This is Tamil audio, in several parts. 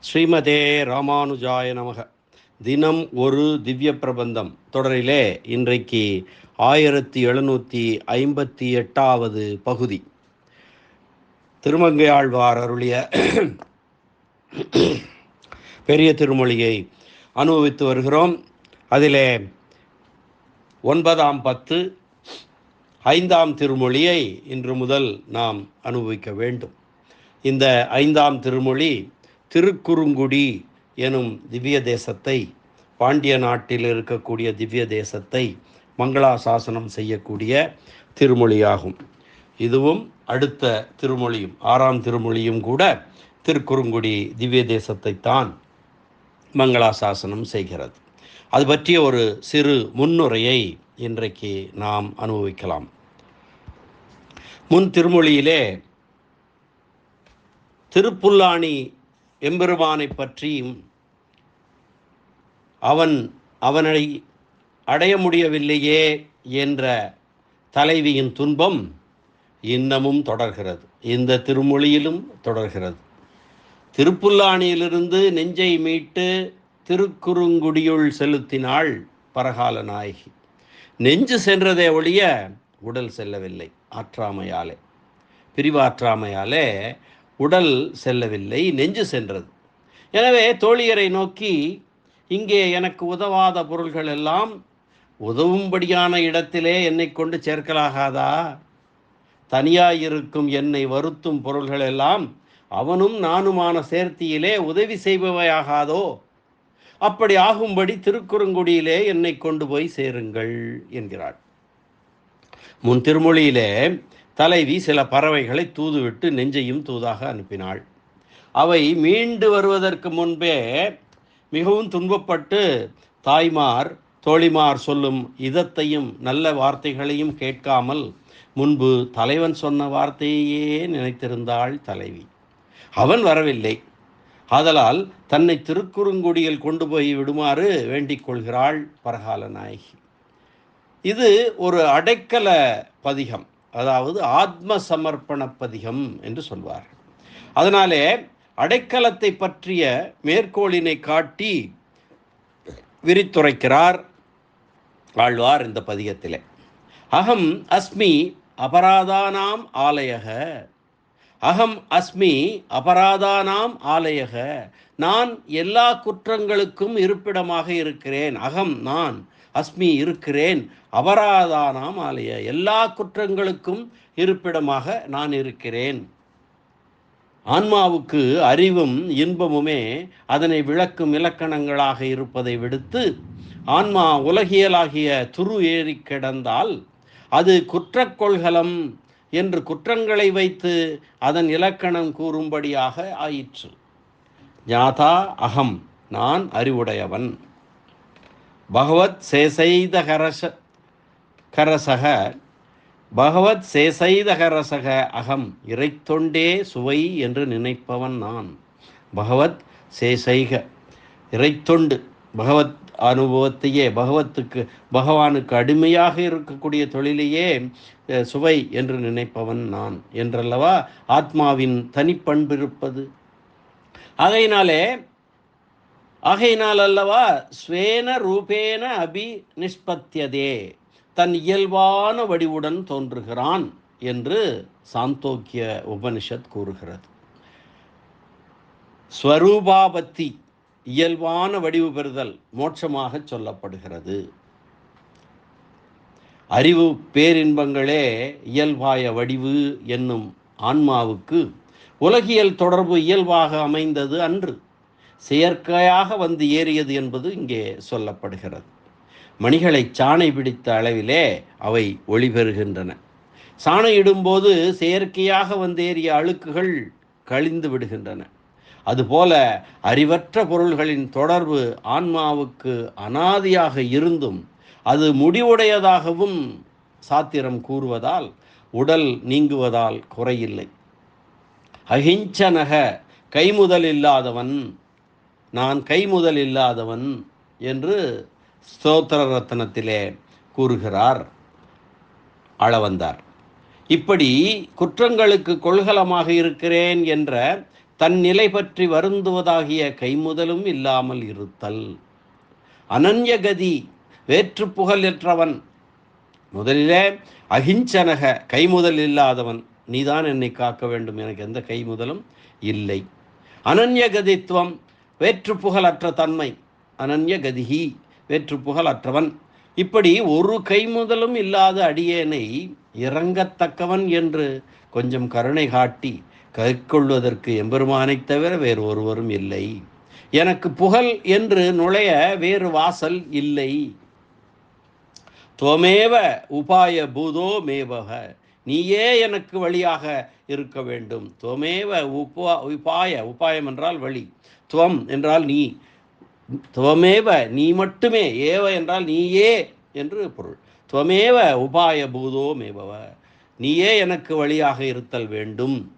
ஸ்ரீமதே ராமானுஜாய நமக. தினம் ஒரு திவ்ய பிரபந்தம். தொடரிலே இன்றைக்கு ஆயிரத்தி எழுநூற்றி ஐம்பத்தி எட்டாவது பகுதி. திருமங்கையாழ்வார் அருளிய பெரிய திருமொழியை அனுபவித்து வருகிறோம். அதிலே ஒன்பதாம் பத்து ஐந்தாம் திருமொழியை இன்று முதல் நாம் அனுபவிக்க வேண்டும். இந்த ஐந்தாம் திருமொழி திருக்குறுங்குடி எனும் திவ்ய தேசத்தை பாண்டிய நாட்டில் இருக்கக்கூடிய திவ்ய தேசத்தை மங்களாசாசனம் செய்யக்கூடிய திருமொழியாகும். இதுவும் அடுத்த திருமொழியும் ஆறாம் திருமொழியும் கூட திருக்குறுங்குடி திவ்ய தேசத்தை தான் மங்களாசாசனம் செய்கிறது. அது பற்றிய ஒரு சிறு முன்னுரையை இன்றைக்கு நாம் அனுபவிக்கலாம். முன் திருமொழியிலே திருப்புல்லாணி எம்பெருமானை பற்றியும் அவன் அவனை அடைய முடியவில்லையே என்ற தலைவியின் துன்பம் இன்னமும் தொடர்கிறது. இந்த திருமொழியிலும் தொடர்கிறது. திருப்புல்லாணியிலிருந்து நெஞ்சை மீட்டு திருக்குறுங்குடியுள் செலுத்தினாள் பரகால நாயகி. நெஞ்சு சென்றதே ஒழிய உடல் செல்லவில்லை. ஆற்றாமையாலே பிரிவாற்றாமையாலே உடல் செல்லவில்லை நெஞ்சு சென்றது. எனவே தோழியரை நோக்கி இங்கே எனக்கு உதவாத பொருள்கள் எல்லாம் உதவும்படியான இடத்திலே என்னை கொண்டு சேர்க்கலாகாதா? தனியாயிருக்கும் என்னை வருத்தும் பொருள்கள் எல்லாம் அவனும் நானுமான சேர்த்தியிலே உதவி செய்பவையாகாதோ? அப்படி ஆகும்படி திருக்குறுங்குடியிலே என்னை கொண்டு போய் சேருங்கள் என்கிறாள். முன் திருமொழியிலே தலைவி சில பறவைகளை தூதுவிட்டு நெஞ்சையும் தூதாக அனுப்பினாள். அவை மீண்டு வருவதற்கு முன்பே மிகவும் துன்பப்பட்டு தாய்மார் தோழிமார் சொல்லும் இதத்தையும் நல்ல வார்த்தைகளையும் கேட்காமல் முன்பு தலைவன் சொன்ன வார்த்தையே நினைத்திருந்தாள் தலைவி. அவன் வரவில்லை. ஆதலால் தன்னை திருக்குறுங்குடியில் கொண்டு போய் விடுமாறு வேண்டிக் கொள்கிறாள் பரகால நாயகி. இது ஒரு அடைக்கல பதிகம். அதாவது ஆத்ம சமர்ப்பண பதிகம் என்று சொல்வார். அதனாலே அடைக்கலத்தை பற்றிய மேற்கோளினை காட்டி விரித்துரைக்கிறார் ஆழ்வார் இந்த பதிகத்திலே. அகம் அஸ்மி அபராதானாம் ஆலயக. அகம் அஸ்மி அபராதானாம் ஆலயக. நான் எல்லா குற்றங்களுக்கும் இருப்பிடமாக இருக்கிறேன். அகம் நான் அஸ்மி இருக்கிறேன் அபராதானாம் ஆலய எல்லா குற்றங்களுக்கும் இருப்பிடமாக நான் இருக்கிறேன். ஆன்மாவுக்கு அறிவும் இன்பமுமே அதனை விளக்கும் இலக்கணங்களாக இருப்பதை விடுத்து ஆன்மா உலகியலாகிய துரு ஏறி கிடந்தால் அது குற்றக்கொள்கலம் என்று குற்றங்களை வைத்து அதன் இலக்கணம் கூறும்படியாக ஆயிற்று. ஞாதா அகம் நான் அறிவுடையவன். பகவத் சேசைதகரச கரசக பகவத் சேசைதகரசக அகம் இறைத்தொண்டே சுவை என்று நினைப்பவன் நான். பகவத் சேசைக இறைத்தொண்டு பகவத் அனுபவத்தையே பகவத்துக்கு பகவானுக்கு அடிமையாக இருக்கக்கூடிய தொழிலையே சுவை என்று நினைப்பவன் நான் என்றல்லவா ஆத்மாவின் தனிப்பண்பு இருப்பது ஆகையினாலே ஆகையினால் அல்லவா ஸ்வேன ரூபேன அபி நிஷ்பத்தியதே. தன் இயல்பான வடிவுடன் தோன்றுகிறான் என்று சாந்தோக்கிய உபனிஷத் கூறுகிறது. ஸ்வரூபாபத்தி இயல்பான வடிவு பெறுதல் மோட்சமாக சொல்லப்படுகிறது. அறிவு பேரின்பங்களே இயல்பாய வடிவு என்னும் ஆன்மாவுக்கு உலகியல் தொடர்பு இயல்பாக அமைந்தது அன்று. செயற்கையாக வந்து ஏறியது என்பது இங்கே சொல்லப்படுகிறது. மணிகளை சாணை பிடித்த அளவிலே அவை ஒளிபெறுகின்றன சாணை இடும்போது செயற்கையாக வந்தேறிய அழுக்குகள் கழிந்து விடுகின்றன. அதுபோல அறிவற்ற பொருள்களின் தொடர்பு ஆன்மாவுக்கு அனாதியாக இருந்தும் அது முடிவுடையதாகவும் சாத்திரம் கூறுவதால் உடல் நீங்குவதால் குறையில்லை. அகிஞ்சனக கைமுதல் இல்லாதவன் நான் கைமுதல் இல்லாதவன் என்று ஸ்தோத்திர ரத்னத்திலே கூறுகிறார். அளவந்தார். இப்படி குற்றங்களுக்கு கொள்கலமாக இருக்கிறேன் என்ற தன் நிலை பற்றி வருந்துவதாகிய கைமுதலும் இல்லாமல் இருத்தல். அனன்யகதி வேற்று புகழற்றவன் முதலிலே அகிஞ்சனக கைமுதல் இல்லாதவன். நீதான் என்னை காக்க வேண்டும். எனக்கு எந்த கைமுதலும் இல்லை. அனன்யகதித்துவம் வேற்று புகழற்ற தன்மை. அனன்ய கதிகி வேற்று புகழற்றவன் இப்படி ஒரு கை முதலும் இல்லாத அடியேனை இறங்கத்தக்கவன் என்று கொஞ்சம் கருணை காட்டி கைக்கொள்வதற்கு எம்பெருமானைத் தவிர வேறு ஒருவரும் இல்லை. எனக்கு புகழ் என்று நுழைய வேறு வாசல் இல்லை. துவமேவ உபாய பூதோ மேவக. நீயே எனக்கு வழியாக இருக்க வேண்டும். துவமேவ உபா உபாய உபாயம் என்றால் வழி. துவம் என்றால் நீ. துவமேவ நீ மட்டுமே ஏவ என்றால் நீயே என்று பொருள். துவமேவ உபாய பூதோமேபவ நீயே எனக்கு வழியாக இருத்தல் வேண்டும்.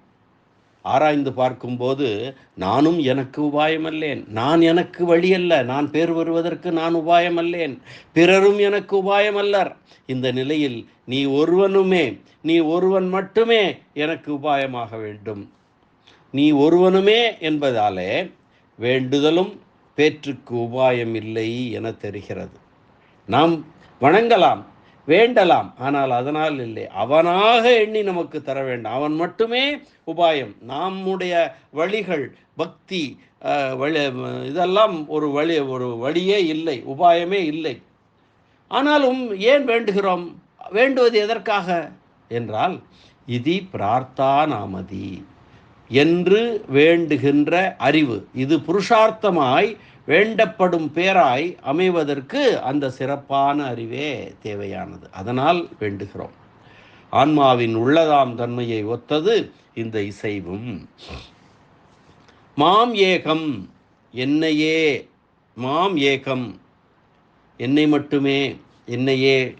ஆராய்ந்து பார்க்கும்போது நானும் எனக்கு உபாயமல்லேன். நான் எனக்கு வழியல்ல. நான் பேர் வருவதற்கு நான் உபாயமல்லேன். பிறரும் எனக்கு உபாயமல்லர். இந்த நிலையில் நீ ஒருவனுமே நீ ஒருவன் மட்டுமே எனக்கு உபாயமாக வேண்டும். நீ ஒருவனுமே என்பதாலே வேண்டுதலும் பேற்றுக்கு உபாயம் இல்லை என தெரிகிறது. நாம் வணங்கலாம் வேண்டலாம் ஆனால் அதனால் இல்லை. அவனாக எண்ணி நமக்கு தர வேண்டும். அவன் மட்டுமே உபாயம். நம்முடைய வழிகள் பக்தி வழி இதெல்லாம் ஒரு வழி ஒரு வழியே இல்லை உபாயமே இல்லை. ஆனாலும் ஏன் வேண்டுகிறோம்? வேண்டுவது எதற்காக? என்றால் இது பிரார்த்தா நாமதி. என்று வேண்டுகின்ற அறிவு. இது புருஷார்த்தமாய் வேண்டப்படும் பேராய் அமைவதற்கு அந்த சிறப்பான அறிவே தேவையானது. அதனால் வேண்டுகிறோம். ஆன்மாவின் உள்ளதாம் தன்மையை ஒத்தது இந்த இசைவும். மாம் ஏகம் என்னையே மாம் ஏகம் என்னை மட்டுமே என்னையே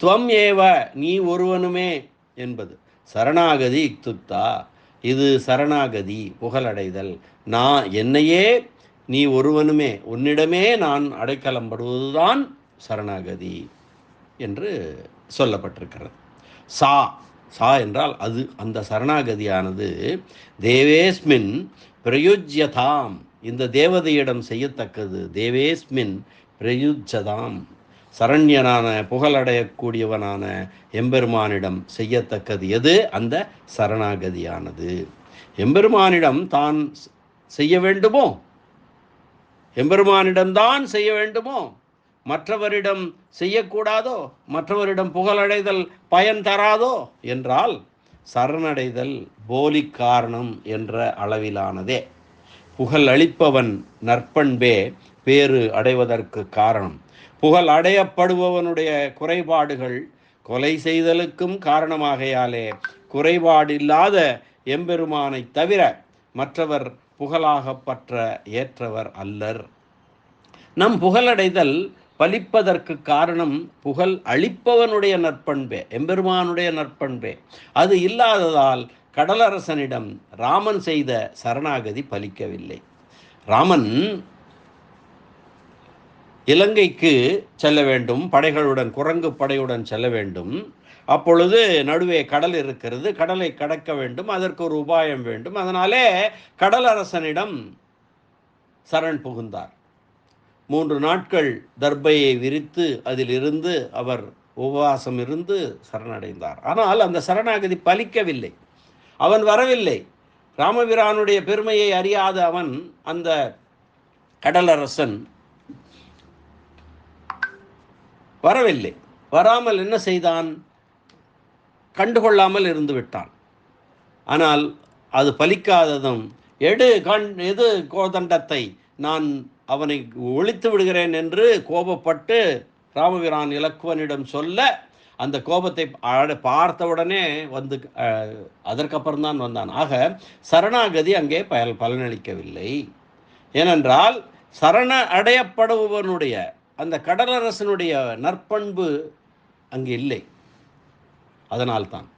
துவம் ஏவ நீ ஒருவனுமே என்பது. சரணாகதி இக்துப்தா இது சரணாகதி புகழடைதல். நான் என்னையே நீ ஒருவனுமே உன்னிடமே நான் அடைக்கலம்படுவதுதான் சரணாகதி என்று சொல்லப்பட்டிருக்கிறது. சா சா என்றால் அது அந்த சரணாகதியானது தேவேஸ்மின் பிரயுஜ்யதாம். இந்த தேவதையிடம் செய்யத்தக்கது தேவேஸ்மின் பிரயுஜதாம் சரண்யனான புகழடையக்கூடியவனான எம்பெருமானிடம் செய்யத்தக்கது எது? அந்த சரணாகதியானது. எம்பெருமானிடம் தான் செய்ய வேண்டுமோ? எம்பெருமானிடம்தான் செய்ய வேண்டுமோ? மற்றவரிடம் செய்யக்கூடாதோ? மற்றவரிடம் புகழடைதல் பயன் தராதோ? என்றால் சரணடைதல் போலி காரணம் என்ற அளவிலானதே. புகழ் அளிப்பவன் நற்பண்பே பேறு அடைவதற்கு காரணம். புகழ் அடையப்படுபவனுடைய குறைபாடுகள் கொலை செய்தலுக்கும் காரணமாகையாலே குறைபாடில்லாத எம்பெருமானை தவிர மற்றவர் புகழாகப்பற்ற ஏற்றவர் அல்லர். நம் புகழடைதல் பலிப்பதற்கு காரணம் புகழ் அளிப்பவனுடைய நற்பண்பே எம்பெருமானுடைய நற்பண்பே. அது இல்லாததால் கடலரசனிடம் ராமன் செய்த சரணாகதி பலிக்கவில்லை. ராமன் இலங்கைக்கு செல்ல வேண்டும் படைகளுடன் குரங்கு படையுடன் செல்ல வேண்டும். அப்பொழுது நடுவே கடல் இருக்கிறது கடலை கடக்க வேண்டும் அதற்கு ஒரு உபாயம் வேண்டும். அதனாலே கடலரசனிடம் சரண் புகுந்தார். மூன்று நாட்கள் தர்பையை விரித்து அதிலிருந்து அவர் உபவாசம் இருந்து சரணடைந்தார். ஆனால் அந்த சரணாகதி பலிக்கவில்லை. அவன் வரவில்லை. ராமபிரானுடைய பெருமையை அறியாத அவன் அந்த கடலரசன் வரவில்லை. வராமல் என்ன செய்தான்? கண்டுகொள்ளாமல் இருந்து விட்டான். ஆனால் அது பலிக்காததும் எடு கண் எது கோதண்டத்தை? நான் அவனை ஒழித்து விடுகிறேன் என்று கோபப்பட்டு ராமபிரான் இலக்குவனிடம் சொல்ல அந்த கோபத்தை பார்த்தவுடனே வந்து அதற்கப்புறம்தான் வந்தான். ஆக சரணாகதி அங்கே பயல் பலனளிக்கவில்லை. ஏனென்றால் சரண அடையப்படுபவனுடைய அந்த கடலரசனுடைய நற்பண்பு அங்கு இல்லை. அதனால்தான்.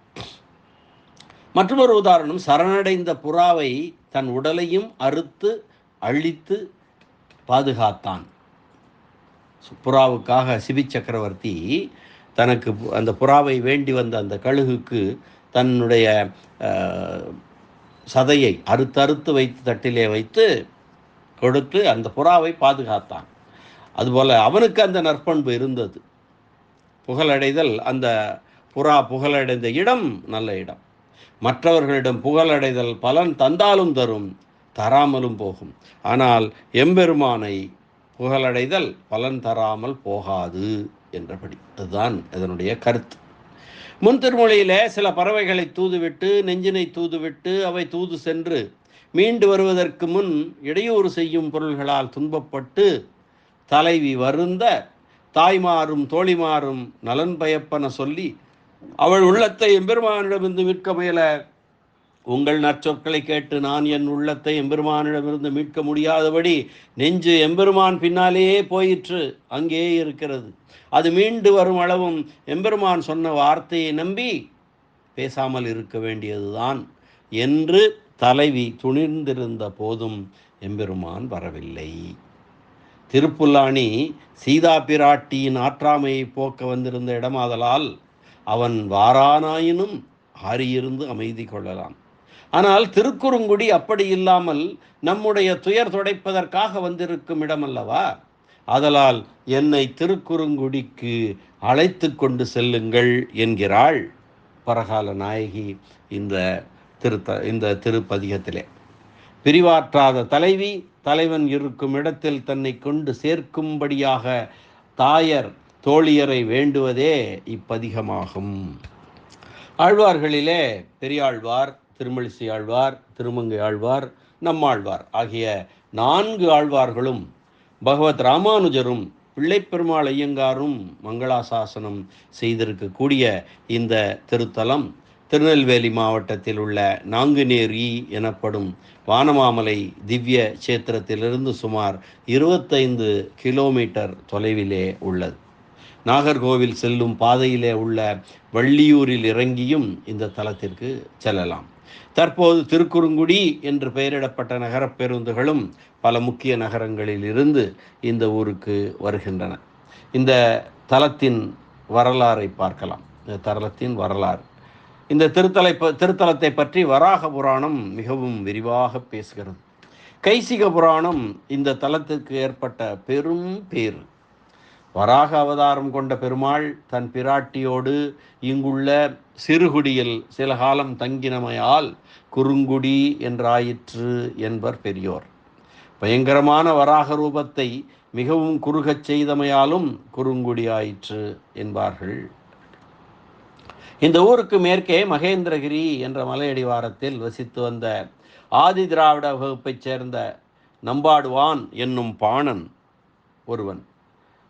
மற்றொரு உதாரணம் சரணடைந்த புறாவை தன் உடலையும் அறுத்து அழித்து பாதுகாத்தான். புறாவுக்காக சிபி சக்கரவர்த்தி தனக்கு பு- அந்த புறாவை வேண்டி வந்த அந்த கழுகுக்கு தன்னுடைய சதையை அறுத்தறுத்து வைத்து தட்டிலே வைத்து கொடுத்து அந்த புறாவை பாதுகாத்தான். அதுபோல் அவனுக்கு அந்த நற்பண்பு இருந்தது. புகழடைதல் அந்த புறா புகழடைந்த இடம் நல்ல இடம். மற்றவர்களிடம் புகழடைதல் பலன் தந்தாலும் தரும் தராமலும் போகும். ஆனால் எம்பெருமானை புகழடைதல் பலன் தராமல் போகாது என்றபடி. அதுதான் இதனுடைய கருத்து. முன் திருமொழியிலே சில பறவைகளை தூதுவிட்டு நெஞ்சினை தூதுவிட்டு அவை தூது சென்று மீண்டு வருவதற்கு முன் இடையூறு செய்யும் பொருள்களால் துன்பப்பட்டு தலைவி வருந்த தாய்மாறும் தோழிமாறும் நலன் பயப்பன சொல்லி அவள் உள்ளத்தை எம்பெருமானிடமிருந்து மீட்க முயல. உங்கள் நற்சொற்களை கேட்டு நான் என் உள்ளத்தை எம்பெருமானிடமிருந்து மீட்க முடியாதபடி நெஞ்சு எம்பெருமான் பின்னாலேயே போயிற்று அங்கே இருக்கிறது. அது மீண்டு வரும் அளவும் எம்பெருமான் சொன்ன வார்த்தையை நம்பி பேசாமல் இருக்க வேண்டியதுதான் என்று தலைவி துணிந்திருந்த போதும் எம்பெருமான் வரவில்லை. திருப்புல்லாணி சீதா பிராட்டியின் ஆற்றாமையை போக்க வந்திருந்த இடமாதலால் அவன் வாரானாயினும் ஆறியிருந்து அமைதி கொள்ளலாம். ஆனால் திருக்குறுங்குடி அப்படி இல்லாமல் நம்முடைய துயர் துடைப்பதற்காக வந்திருக்கும் இடமல்லவா? அதலால் என்னை திருக்குறுங்குடிக்கு அழைத்து கொண்டு செல்லுங்கள் என்கிறாள் பரகால நாயகி இந்த திருத்த இந்த திருப்பதிகத்திலே. பிரிவாற்றாத தலைவி தலைவன் இருக்கும் இடத்தில் தன்னை கொண்டு சேர்க்கும்படியாக தாயர் தோழியரை வேண்டுவதே இப்பதிகமாகும். ஆழ்வார்களிலே பெரியாழ்வார் திருமழிசை ஆழ்வார் திருமங்கை ஆழ்வார் நம்மாழ்வார் ஆகிய நான்கு ஆழ்வார்களும் பகவத் ராமானுஜரும் பிள்ளைப்பெருமாள் ஐயங்காரும் மங்களாசாசனம் செய்திருக்கக்கூடிய இந்த திருத்தலம் திருநெல்வேலி மாவட்டத்தில் உள்ள நாங்குநேரி எனப்படும் வானமாமலை திவ்ய சேத்திரத்திலிருந்து சுமார் இருபத்தைந்து கிலோமீட்டர் தொலைவிலே உள்ளது. நாகர்கோவில் செல்லும் பாதையிலே உள்ள வள்ளியூரில் இறங்கியும் இந்த தலத்திற்கு செல்லலாம். தற்போது திருக்குறுங்குடி என்று பெயரிடப்பட்ட நகரப் பேருந்துகளும் பல முக்கிய நகரங்களில் இருந்து இந்த ஊருக்கு வருகின்றன. இந்த தலத்தின் வரலாறை பார்க்கலாம். இந்த தலத்தின் வரலாறு. இந்த திருத்தலை திருத்தலத்தை பற்றி வராக புராணம் மிகவும் விரிவாக பேசுகிறது. கைசிக புராணம் இந்த தலத்திற்கு ஏற்பட்ட பெரும் பேர் வராக அவதாரம் கொண்ட பெருமாள் தன் பிராட்டியோடு இங்குள்ள சிறுகுடியில் சில காலம் தங்கினமையால் குறுங்குடி என்றாயிற்று என்பர் பெரியோர். பயங்கரமான வராக ரூபத்தை மிகவும் குறுகச் செய்தமையாலும் குறுங்குடி ஆயிற்று என்பார்கள். இந்த ஊருக்கு மேற்கே மகேந்திரகிரி என்ற மலையடிவாரத்தில் வசித்து வந்த ஆதி திராவிட வகுப்பைச் சேர்ந்த நம்பாடுவான் என்னும் பாணன் ஒருவன்.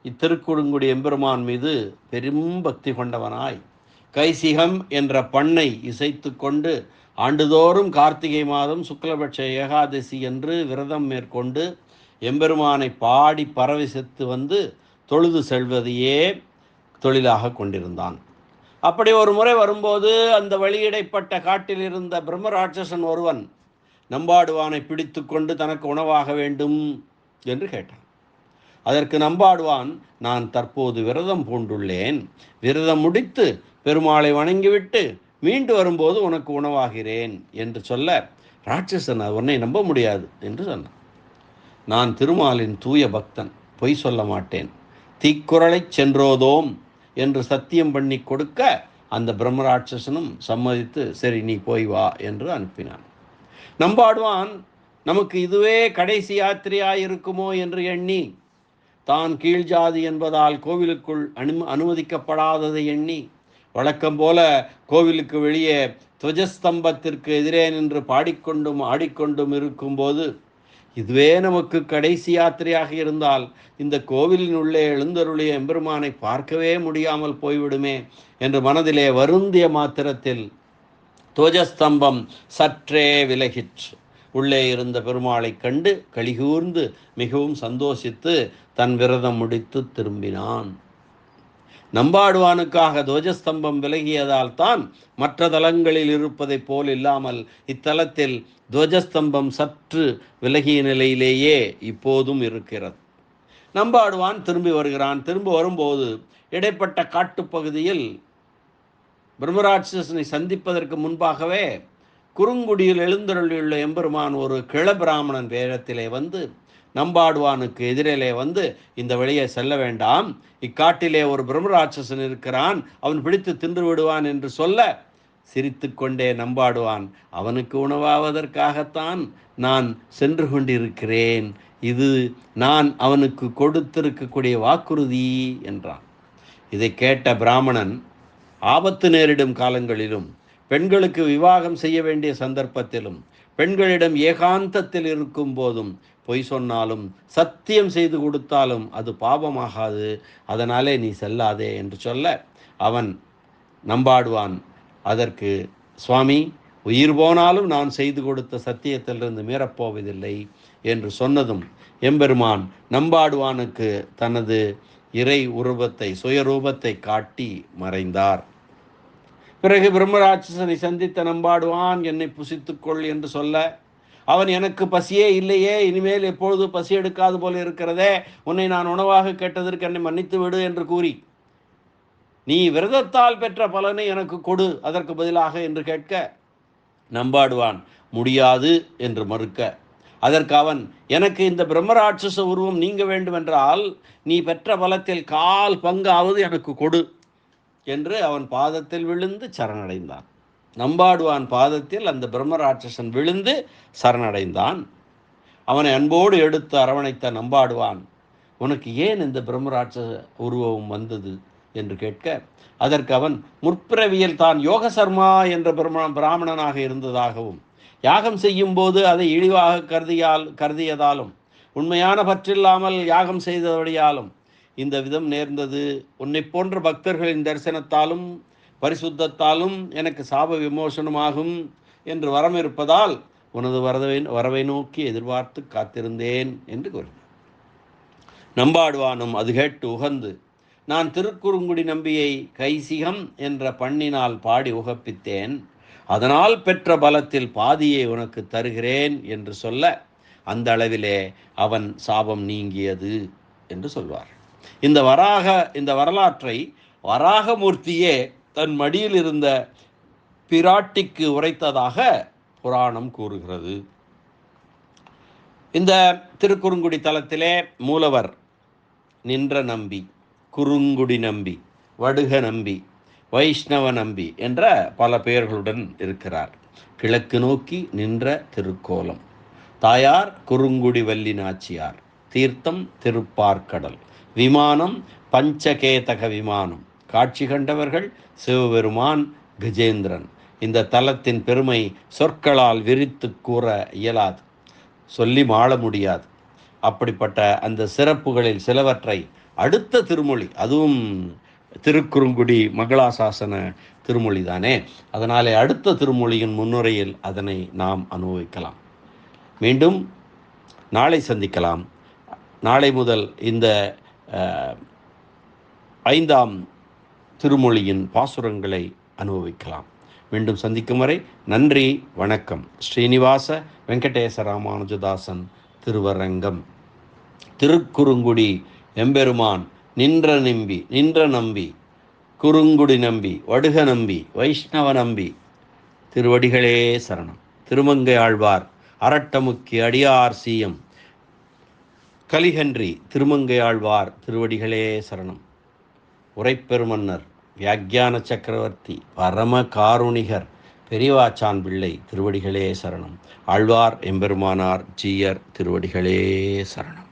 இத்திருக்குறுங்குடி எம்பெருமான் மீது பெரும் பக்தி கொண்டவனாய். கைசிகம் என்ற பண்ணை இசைத்து கொண்டு ஆண்டுதோறும் கார்த்திகை மாதம் சுக்லபட்ச ஏகாதசி என்று விரதம் மேற்கொண்டு எம்பெருமானை பாடி பரவசித்து வந்து தொழுது செல்வதையே தொழிலாக கொண்டிருந்தான். அப்படி ஒரு முறை வரும்போது அந்த வழியிடைப்பட்ட காட்டில் இருந்த பிரம்மராட்சசன் ஒருவன் நம்பாடுவானை பிடித்து கொண்டு தனக்கு உணவாக வேண்டும் என்று கேட்டான். அதற்கு நம்பாடுவான் நான் தற்போது விரதம் பூண்டுள்ளேன். விரதம் முடித்து பெருமாளை வணங்கிவிட்டு மீண்டு வரும்போது உனக்கு உணவாகிறேன் என்று சொல்ல ராட்சசன் உன்னை நம்ப முடியாது என்று சொன்னான். நான் திருமாலின் தூய பக்தன் பொய் சொல்ல மாட்டேன். தீக்குறளை சென்றோதோம். என்று சத்தியம் பண்ணி கொடுக்க அந்த பிரம்மராட்சசனும் சம்மதித்து சரி நீ போய் வா என்று அனுப்பினான். நம்பாடுவான் நமக்கு இதுவே கடைசி யாத்திரையாய் இருக்குமோ என்று எண்ணி தான் கீழ் ஜாதி என்பதால் கோவிலுக்குள் அனு அனுமதிக்கப்படாததை எண்ணி வழக்கம் போல கோவிலுக்கு வெளியே துவஜஸ்தம்பத்திற்கு எதிரே நின்று பாடிக்கொண்டும் ஆடிக்கொண்டும் இருக்கும்போது இதுவே நமக்கு கடைசி யாத்திரையாக இருந்தால் இந்த கோவிலின் உள்ளே எழுந்தருளிய எம்பெருமானை பார்க்கவே முடியாமல் போய்விடுமே என்று மனதிலே வருந்திய மாத்திரத்தில் துவஜஸ்தம்பம் சற்றே விலகிற்று. உள்ளே இருந்த பெருமாளை கண்டு கழிகூர்ந்து மிகவும் சந்தோஷித்து தன் விரதம் முடித்து திரும்பினான். நம்பாடுவானுக்காக துவஜஸ்தம்பம் விலகியதால் தான் மற்ற தலங்களில் இருப்பதைப் போல் இல்லாமல் இத்தலத்தில் துவஜஸ்தம்பம் சற்று விலகிய நிலையிலேயே இப்போதும் இருக்கிறது. நம்பாடுவான் திரும்பி வருகிறான். திரும்ப வரும்போது இடைப்பட்ட காட்டுப்பகுதியில் பிரம்மராட்சசனை சந்திப்பதற்கு முன்பாகவே குறுங்குடியில் எழுந்தருளியுள்ள எம்பெருமான் ஒரு கிளபிராமணன் வேடத்திலே வந்து நம்பாடுவானுக்கு எதிரிலே வந்து இந்த வழியை செல்ல வேண்டாம். இக்காட்டிலே ஒரு பிரம்மராட்சசன் இருக்கிறான். அவன் பிடித்து தின்று விடுவான் என்று சொல்ல சிரித்து கொண்டே நம்பாடுவான். அவனுக்கு உணவாவதற்காகத்தான் நான் சென்று கொண்டிருக்கிறேன். இது நான் அவனுக்கு கொடுத்திருக்கக்கூடிய வாக்குறுதி என்றான். இதை கேட்ட பிராமணன் ஆபத்து நேரிடும் காலங்களிலும் பெண்களுக்கு விவாகம் செய்ய வேண்டிய சந்தர்ப்பத்திலும் பெண்களிடம் ஏகாந்தத்தில் இருக்கும் போதும் பொய் சொன்னாலும் சத்தியம் செய்து கொடுத்தாலும் அது பாபமாகாது அதனாலே நீ செல்லாதே என்று சொல்ல அவன் நம்பாடுவான். அதற்கு சுவாமி உயிர் போனாலும் நான் செய்து கொடுத்த சத்தியத்திலிருந்து மீறப்போவதில்லை என்று சொன்னதும் எம்பெருமான் நம்பாடுவானுக்கு தனது இறை உருவத்தை சுயரூபத்தை காட்டி மறைந்தார். பிறகு பிரம்மராட்சசனை சந்தித்த நம்பாடுவான் என்னை புசித்துக்கொள் என்று சொல்ல அவன் எனக்கு பசியே இல்லையே இனிமேல் எப்பொழுது பசி எடுக்காது போல இருக்கிறதே உன்னை நான் உணவாக கேட்டதற்கு என்னை மன்னித்து விடு என்று கூறி நீ விரதத்தால் பெற்ற பலனை எனக்கு கொடு அதற்கு பதிலாக என்று கேட்க நம்பாடுவான் முடியாது என்று மறுக்க. அதற்கு அவன் எனக்கு இந்த பிரம்மராட்சச உருவம் நீங்க வேண்டுமென்றால் நீ பெற்ற பலத்தில் கால் பங்காவது எனக்கு கொடு என்று அவன் பாதத்தில் விழுந்து சரணடைந்தான். நம்பாடுவான் பாதத்தில் அந்த பிரம்மராட்சசன் விழுந்து சரணடைந்தான். அவனை அன்போடு எடுத்து அரவணைத்த நம்பாடுவான் உனக்கு ஏன் இந்த பிரம்மராட்சச உருவம் வந்தது? என்று கேட்க அதற்கு அவன் முற்பிறவியில் தான் யோக சர்மா என்ற பிரம்ம பிராமணனாக இருந்ததாகவும் யாகம் செய்யும் போது அதை இழிவாக கருதியால் கருதியதாலும் உண்மையான பற்றில்லாமல் யாகம் செய்தபடியாலும் இந்த விதம் நேர்ந்தது. உன்னை போன்ற பக்தர்களின் தரிசனத்தாலும் பரிசுத்தத்தாலும் எனக்கு சாப விமோசனமாகும் என்று வரம் இருப்பதால் உனது வரவை வரவை நோக்கி எதிர்பார்த்து காத்திருந்தேன் என்று கூறினார். நம்பாடுவானும் அது கேட்டு உகந்து நான் திருக்குறுங்குடி நம்பியை கைசிகம் என்ற பண்ணினால் பாடி உகப்பித்தேன். அதனால் பெற்ற பலத்தில் பாதியை உனக்கு தருகிறேன் என்று சொல்ல அந்த அளவிலே அவன் சாபம் நீங்கியது என்று சொல்வார் இந்த வராக இந்த வரலாற்றை வராகமூர்த்தியே தன் மடியில் இருந்த பிராட்டிக்கு உரைத்ததாக புராணம் கூறுகிறது. இந்த திருக்குறுங்குடி தலத்திலே மூலவர் நின்ற நம்பி குறுங்குடி நம்பி வடுக நம்பி வைஷ்ணவ நம்பி என்ற பல பெயர்களுடன் இருக்கிறார். கிழக்கு நோக்கி நின்ற திருக்கோலம். தாயார் குறுங்குடி வள்ளி நாச்சியார். தீர்த்தம் திருப்பார்க்கடல் விமானம் பஞ்சகேதக விமானம். காட்சி கண்டவர்கள் சிவபெருமான் கஜேந்திரன். இந்த தலத்தின் பெருமை சொற்களால் விரித்து கூற இயலாது சொல்லி மாள முடியாது. அப்படிப்பட்ட அந்த சிறப்புகளில் சிலவற்றை அடுத்த திருமொழி அதுவும் திருக்குறுங்குடி மங்களாசாசன திருமொழி தானே அதனாலே அடுத்த திருமொழியின் முன்னுரையில் அதனை நாம் அனுபவிக்கலாம். மீண்டும் நாளை சந்திக்கலாம். நாளை முதல் இந்த ஐந்தாம் திருமொழியின் பாசுரங்களை அனுபவிக்கலாம். மீண்டும் சந்திக்கும் வரை நன்றி வணக்கம். ஸ்ரீனிவாச வெங்கடேச ராமானுஜதாசன் திருவரங்கம். திருக்குறுங்குடி எம்பெருமான் நின்ற நம்பி நின்ற நம்பி குறுங்குடி நம்பி வடுக நம்பி வைஷ்ணவ நம்பி. திருவடிகளே சரணம். திருமங்கை ஆழ்வார் அரட்டமுக்கி அடியார் சீயம். கலிகன்றி திருமங்கை ஆழ்வார் திருவடிகளே சரணம். உரைப்பெருமன்னர் வியாக்கியான சக்கரவர்த்தி பரம காருணிகர் பெரியவாச்சான் பிள்ளை திருவடிகளே சரணம். ஆழ்வார் எம்பெருமானார் ஜீயர் திருவடிகளே சரணம்.